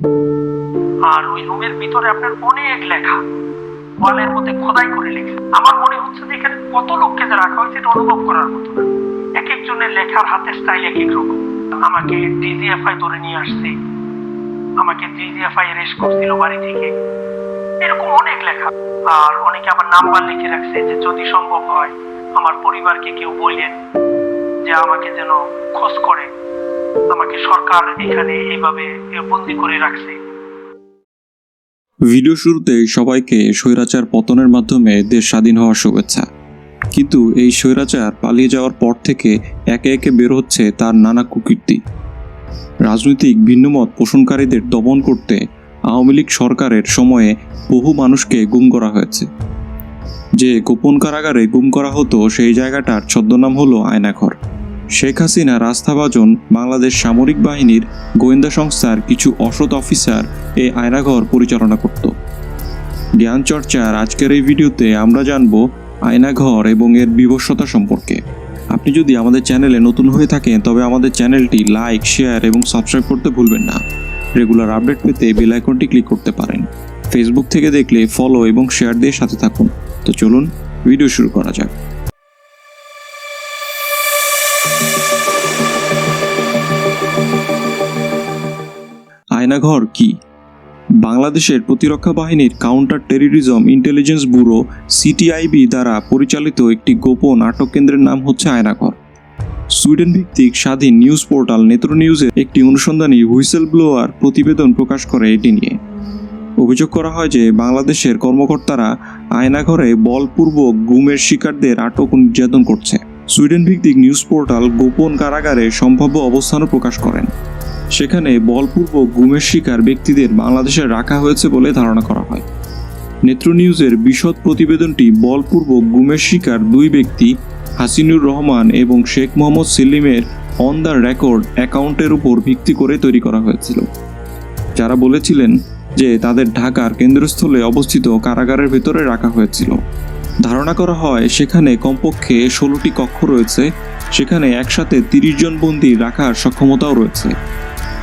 আর ওই রুমের ভিতরে আপনার অনেক লেখা। ওয়ালের মধ্যে খোদাই করে লেখা। আমার মনে হচ্ছে যে এখানে কত লোককে রাখা হয়েছে, এটা অনুভব করার মতো এক একজনের লেখার হাতের স্টাইল এক এক রকম আমাকে ডিজিএফআই ধরে নিয়ে আসছে। আমাকে ডিজিএফআই রেস্ট করছিল বাড়ি থেকে। এরকম অনেক লেখা। আর অনেকে আবার নাম্বার লিখে রাখছে যে যদি সম্ভব হয়, আমার পরিবারকে কেউ বললেন যে আমাকে যেন খোঁজ করে। আমাকে সরকার এখানে এইভাবে বন্দি করে রাখছে। ভিডিও শুরুতে সবাইকে স্বৈরাচার পতনের মাধ্যমে দেশ স্বাধীন হওয়ার শুভেচ্ছা। কিন্তু এই স্বৈরাচার পালিয়ে যাওয়ার পর থেকে একে একে বের হচ্ছে তার নানা কুকীর্তি। রাজনৈতিক ভিন্নমত পোষণকারীদের দমন করতে আওয়ামী লীগ সরকারের সময়ে বহু মানুষকে গুম করা হয়েছে। যে গোপন কারাগারে গুম করা হতো সেই জায়গাটার ছদ্মনাম হলো আয়নাঘর। শেখ হাসিনা রাস্তাভাজন বাংলাদেশ সামরিক বাহিনীর গোয়েন্দা সংস্থার কিছু অসৎ অফিসার এই আয়নাঘর পরিচালনা করত। জ্ঞান চর্চার আজকের এই ভিডিওতে আমরা জানব আয়নাঘর এবং এর বিভৎসতা সম্পর্কে। আপনি যদি আমাদের চ্যানেলে নতুন হয়ে থাকেন, তবে আমাদের চ্যানেলটি লাইক, শেয়ার এবং সাবস্ক্রাইব করতে ভুলবেন না। রেগুলার আপডেট পেতে বেল আইকনটি ক্লিক করতে পারেন। ফেসবুক থেকে দেখলে ফলো এবং শেয়ার দিয়ে সাথে থাকুন। তো চলুন, ভিডিও শুরু করা যাক। আয়নাঘর কি? বাংলাদেশের প্রতিরক্ষা বাহিনীর counter terrorism intelligence bureau CTIB দ্বারা পরিচালিত একটি গোপন আটক কেন্দ্রের নাম হচ্ছে আয়নাঘর। সুইডেন ভিত্তিক স্বাধীন নিউজ পোর্টাল নেত্র নিউজের একটি অনুসন্ধানী হুইসেল ব্লোয়ার প্রতিবেদন প্রকাশ করে এটি নিয়ে। অভিযোগ করা হয় যে বাংলাদেশের কর্মকর্তারা আয়নাঘরে বলপূর্বক গুমের শিকারদের আটক নির্যাতন করছে। সুইডেন ভিত্তিক নিউজ পোর্টাল গোপন কারাগারে সম্ভাব্য অবস্থানও প্রকাশ করেন। সেখানে বলপূর্বক গুমের শিকার ব্যক্তিদের বাংলাদেশে রাখা হয়েছে বলে ধারণা করা হয়। নেত্র নিউজের বিশদ প্রতিবেদনটি বলপূর্বক গুমের শিকার দুই ব্যক্তি, হাসিনুর রহমান এবং শেখ মোহাম্মদ সেলিমের অন দ্য রেকর্ড অ্যাকাউন্টের উপর ভিত্তি করে তৈরি করা হয়েছিল। যারা বলেছিলেন যে তাদের ঢাকার কেন্দ্রস্থলে অবস্থিত কারাগারের ভেতরে রাখা হয়েছিল। ধারণা করা হয় সেখানে কমপক্ষে ষোলোটি কক্ষ রয়েছে, সেখানে একসাথে তিরিশ জন বন্দী রাখার সক্ষমতাও রয়েছে।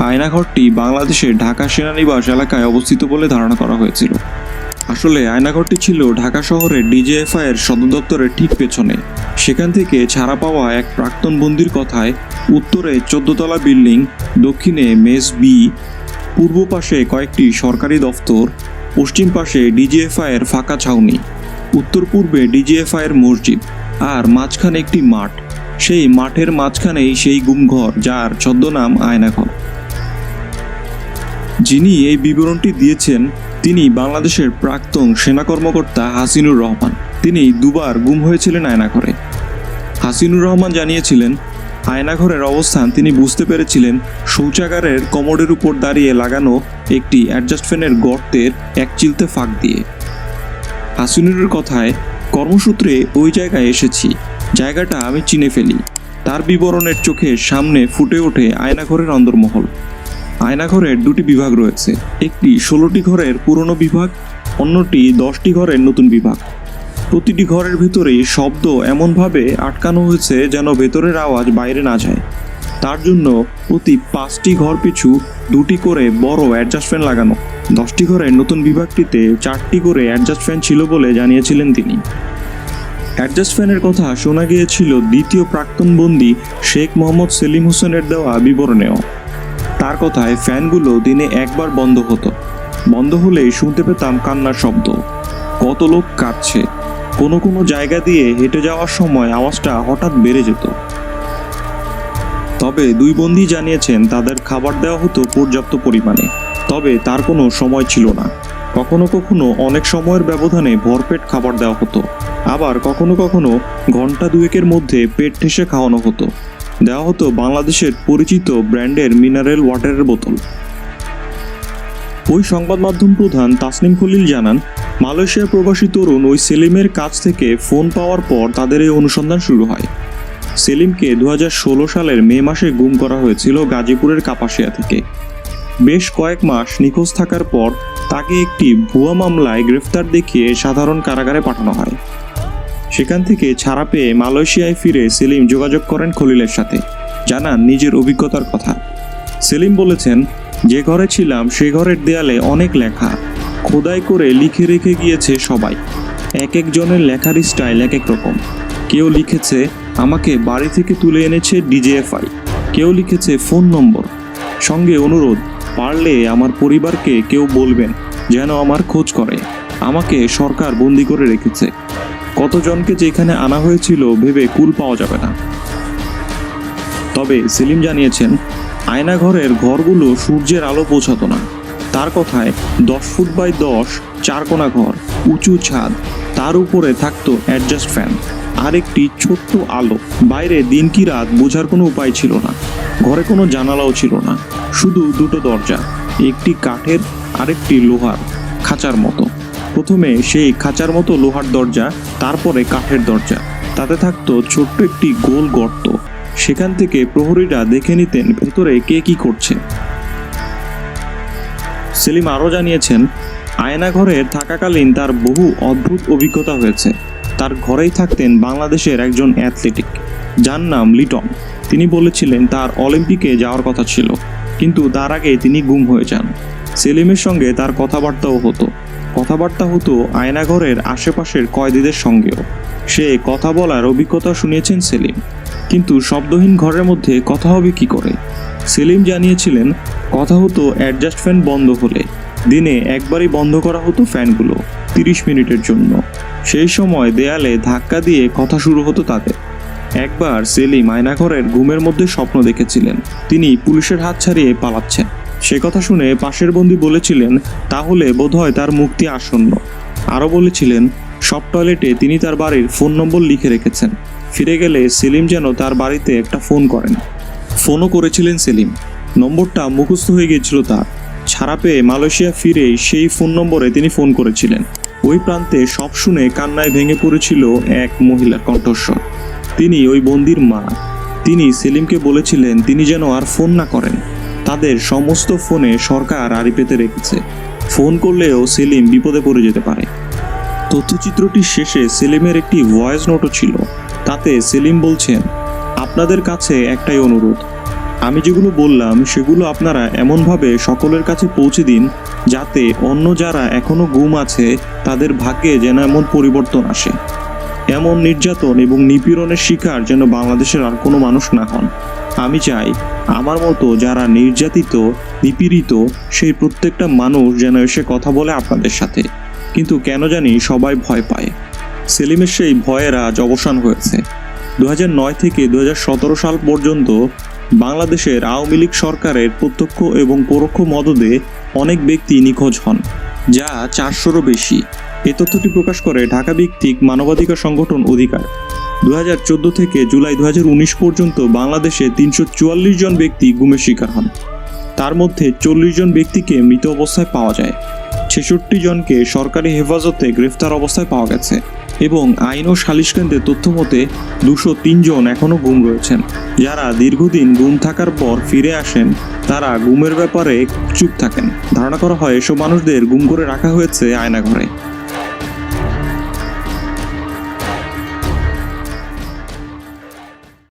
আয়নাঘরটি বাংলাদেশের ঢাকা সেনানিবাস এলাকায় অবস্থিত বলে ধারণা করা হয়েছিল। আসলে আয়নাঘরটি ছিল ঢাকা শহরের ডিজিএফআই এর সদর দপ্তরের ঠিক পেছনে। সেখান থেকে ছাড়া পাওয়া এক প্রাক্তন বন্দির কথায়, উত্তরে চোদ্দতলা বিল্ডিং, দক্ষিণে মেস বি পূর্ব পাশে কয়েকটি সরকারি দফতর, পশ্চিম পাশে ডিজিএফআই এর ফাঁকা ছাউনি, উত্তর পূর্বে ডিজিএফআই এর মসজিদ আর মাঝখানে একটি মাঠ। সেই মাঠের মাঝখানেই সেই গুমঘর যার ছদ্মনাম আয়নাঘর। যিনি এই বিবরণটি দিয়েছেন, তিনি বাংলাদেশের প্রাক্তন সেনা কর্মকর্তা হাসিনুর রহমান। তিনি দুবার গুম হয়েছিলেন আয়নাঘরে। হাসিনুর রহমান জানিয়েছিলেন, আয়নাঘরের অবস্থান তিনি বুঝতে পেরেছিলেন, শৌচাগারের কমোডের উপর দাঁড়িয়ে লাগানো একটি অ্যাডজাস্ট ফ্যানের গর্তের এক চিলতে ফাঁক দিয়ে। হাসিনুরের কথায়, কর্মসূত্রে ওই জায়গায় এসেছি। জায়গাটা আমি চিনে ফেলি। তার বিবরণের চোখে সামনে ফুটে ওঠে আয়নাঘরের অন্দরমহল। আয়নাঘরের দুটি বিভাগ রয়েছে। একটি ষোলোটি ঘরের পুরনো বিভাগ, অন্যটি দশটি ঘরের নতুন বিভাগ। প্রতিটি ঘরের ভেতরেই শব্দ এমনভাবে আটকানো হয়েছে যেন ভেতরের আওয়াজ বাইরে না যায়। তার জন্য প্রতি পাঁচটি ঘর পিছু দুটি করে বড় অ্যাডজাস্ট ফ্যান লাগানো। দশটি ঘরের নতুন বিভাগটিতে চারটি করে অ্যাডজাস্ট ফ্যান ছিল বলে জানিয়েছিলেন তিনি। অ্যাডজাস্ট ফ্যানের কথা শোনা গিয়েছিল দ্বিতীয় প্রাক্তন বন্দী শেখ মোহাম্মদ সেলিম হোসেনের দেওয়া বিবরণেও। তার কথায় ফ্যানগুলো দিনে একবার বন্ধ হতো। বন্ধ হলেই শুনতে পেতাম কান্নার শব্দ। কত লোক কাঁদছে। কোনো কোনো জায়গা দিয়ে হেঁটে যাওয়ার সময় আওয়াজটা হঠাৎ বেড়ে যেত। তবে দুই বন্দী জানিয়েছেন, তাদের খাবার দেওয়া হতো পর্যাপ্ত পরিমাণে। তবে তার কোনো সময় ছিল না। কখনো কখনো অনেক সময়ের ব্যবধানে ভরপেট খাবার দেওয়া হতো। আবার কখনো কখনো ঘণ্টা দুয়েকের মধ্যে পেট ঠেসে খাওয়ানো হতো। দেওয়া হতো বাংলাদেশের পরিচিত ব্র্যান্ডের মিনারেল ওয়াটারের বোতল। ওই সংবাদ মাধ্যম প্রধান তাসনিম খলিল জানান মালয়েশিয়া প্রবাসী তরুণ ওই সেলিমের কাছ থেকে ফোন পাওয়ার পর তাদের এই অনুসন্ধান শুরু হয়। সেলিমকে দু হাজার ষোলো সালের মে মাসে গুম করা হয়েছিল গাজীপুরের কাপাসিয়া থেকে। বেশ কয়েক মাস নিখোঁজ থাকার পর তাকে একটি ভুয়া মামলায় গ্রেফতার দেখিয়ে সাধারণ কারাগারে পাঠানো হয়। সেখান থেকে ছাড়া পেয়ে মালয়েশিয়ায় ফিরে সেলিম যোগাযোগ করেন খলিলের সাথে। জানান নিজের অভিজ্ঞতার কথা। সেলিম বলেছেন, যে ঘরে ছিলাম, সে ঘরের দেয়ালে অনেক লেখা। খোদাই করে লিখে রেখে গিয়েছে সবাই। এক একজনের লেখার স্টাইল এক এক রকম। কেউ লিখেছে, আমাকে বাড়ি থেকে তুলে এনেছে ডিজেএফআই। কেউ লিখেছে, ফোন নম্বর। সঙ্গে অনুরোধ, পারলে আমার পরিবারকে কেউ বলবেন যেন আমার খোঁজ করে। আমাকে সরকার বন্দি করে রেখেছে। কতজনকে যে এখানে আনা হয়েছিল ভেবে কুল পাওয়া যাবে না। তবে সেলিম জানিয়েছেন, আয়নাঘরের ঘরগুলো সূর্যের আলো পৌঁছাতো না। তার কথায় দশ ফুট বাই দশ চারকোনা ঘর, উঁচু ছাদ, তার উপরে থাকতো অ্যাডজাস্ট ফ্যান আর একটি ছোট্ট আলো। বাইরে দিন কি রাত বোঝার কোনো উপায় ছিল না। ঘরে কোনো জানালাও ছিল না। শুধু দুটো দরজা, একটি কাঠের, আরেকটি লোহার, খাঁচার মতো। প্রথমে সেই খাঁচার মতো লোহার দরজা, তারপরে কাঠের দরজা। তাতে থাকতো ছোট্ট একটি গোল গর্ত। সেখান থেকে প্রহরীরা দেখে নিতেন ভেতরে কে কি করছে। সেলিম আরও জানিয়েছেন, আয়নাঘরে থাকাকালীন তার বহু অদ্ভুত অভিজ্ঞতা হয়েছে। তার ঘরেই থাকতেন বাংলাদেশের একজন অ্যাথলেটিক, যার নাম লিটন। তিনি বলেছিলেন, তার অলিম্পিকে যাওয়ার কথা ছিল, কিন্তু তার আগে তিনি গুম হয়ে যান। সেলিমের সঙ্গে তার কথাবার্তাও হতো। কথাবার্তা হতো আয়নাঘরের আশেপাশের কয়েদিদের সঙ্গেও। সে কথা বলার অভিজ্ঞতা শুনিয়েছেন সেলিম। কিন্তু শব্দহীন ঘরের মধ্যে কথা হবে কি করে? সেলিম জানিয়েছিলেন, কথা হতো অ্যাডজাস্ট ফ্যান বন্ধ হলে। দিনে একবারই বন্ধ করা হতো ফ্যানগুলো তিরিশ মিনিটের জন্য। সেই সময় দেয়ালে ধাক্কা দিয়ে কথা শুরু হতো তাদের। একবার সেলিম আয়নাঘরের ঘুমের মধ্যে স্বপ্ন দেখেছিলেন। তিনি পুলিশের হাত ছাড়িয়ে পালাচ্ছেন। সে কথা শুনে পাশের বন্দি বলেছিলেন, তাহলে বোধহয় তার মুক্তি আসন্ন। আরও বলেছিলেন, সব টয়লেটে তিনি তার বাড়ির ফোন নম্বর লিখে রেখেছেন। ফিরে গেলে সেলিম যেন তার বাড়িতে একটা ফোন করেন। ফোনও করেছিলেন সেলিম। নম্বরটা মুখস্থ হয়ে গিয়েছিল তার। ছাড়া পেয়ে মালয়েশিয়া ফিরে সেই ফোন নম্বরে তিনি ফোন করেছিলেন। ওই প্রান্তে সব শুনে কান্নায় ভেঙে পড়েছিল এক মহিলার কণ্ঠস্বর। তিনি ওই বন্দির মা। তিনি সেলিমকে বলেছিলেন, তিনি যেন আর ফোন না করেন। তাদের সমস্ত ফোনে সরকার আড়ি পেতে রেখেছে। ফোন করলেও সেলিম বিপদে পড়ে যেতে পারে। তথ্যচিত্রটির শেষে সেলিমের একটি ভয়েস নোটও ছিল। তাতে সেলিম বলছেন, আপনাদের কাছে একটাই অনুরোধ। আমি যেগুলো বললাম, সেগুলো আপনারা এমনভাবে সকলের কাছে পৌঁছে দিন যাতে অন্য যারা এখনও গুম আছে, তাদের ভাগ্যে যেন এমন পরিবর্তন আসে। এমন নির্যাতন এবং নিপীড়নের শিকার যেন বাংলাদেশের আর কোনো মানুষ না হন। আমি চাই আমার মতো যারা নির্যাতিত, নিপীড়িত, সেই প্রত্যেকটা মানুষ যেন এসে কথা বলে আপনাদের সাথে। কিন্তু কেন জানি সবাই ভয় পায়। সেলিমের সেই ভয়ের আজ অবসান হয়েছে। দু থেকে দু হাজার সতেরো সাল পর্যন্ত বাংলাদেশের আওয়ামী লীগ সরকারের প্রত্যক্ষ এবং পরোক্ষ মদদে অনেক ব্যক্তি নিখোঁজ হন, যা চারশোরও বেশি। এ তথ্যটি প্রকাশ করে ঢাকা ভিত্তিক মানবাধিকার সংগঠন অধিকার। দু হাজার চোদ্দ থেকে জুলাই দুহাজার উনিশ পর্যন্ত বাংলাদেশে তিনশো চুয়াল্লিশ জন ব্যক্তি গুমের শিকার হন। তার মধ্যে চল্লিশ জন ব্যক্তিকে মৃত অবস্থায় পাওয়া যায়। ছেষট্টি জনকে সরকারি হেফাজতে গ্রেফতার অবস্থায় পাওয়া গেছে এবং আইন ও সালিশ কেন্দ্রের তথ্য মতে দুশো জন এখনও গুম রয়েছেন। যারা দীর্ঘদিন গুম থাকার পর ফিরে আসেন, তারা গুমের ব্যাপারে চুপ থাকেন। ধারণা করা হয়, এসব মানুষদের গুম করে রাখা হয়েছে আয়নাঘরে।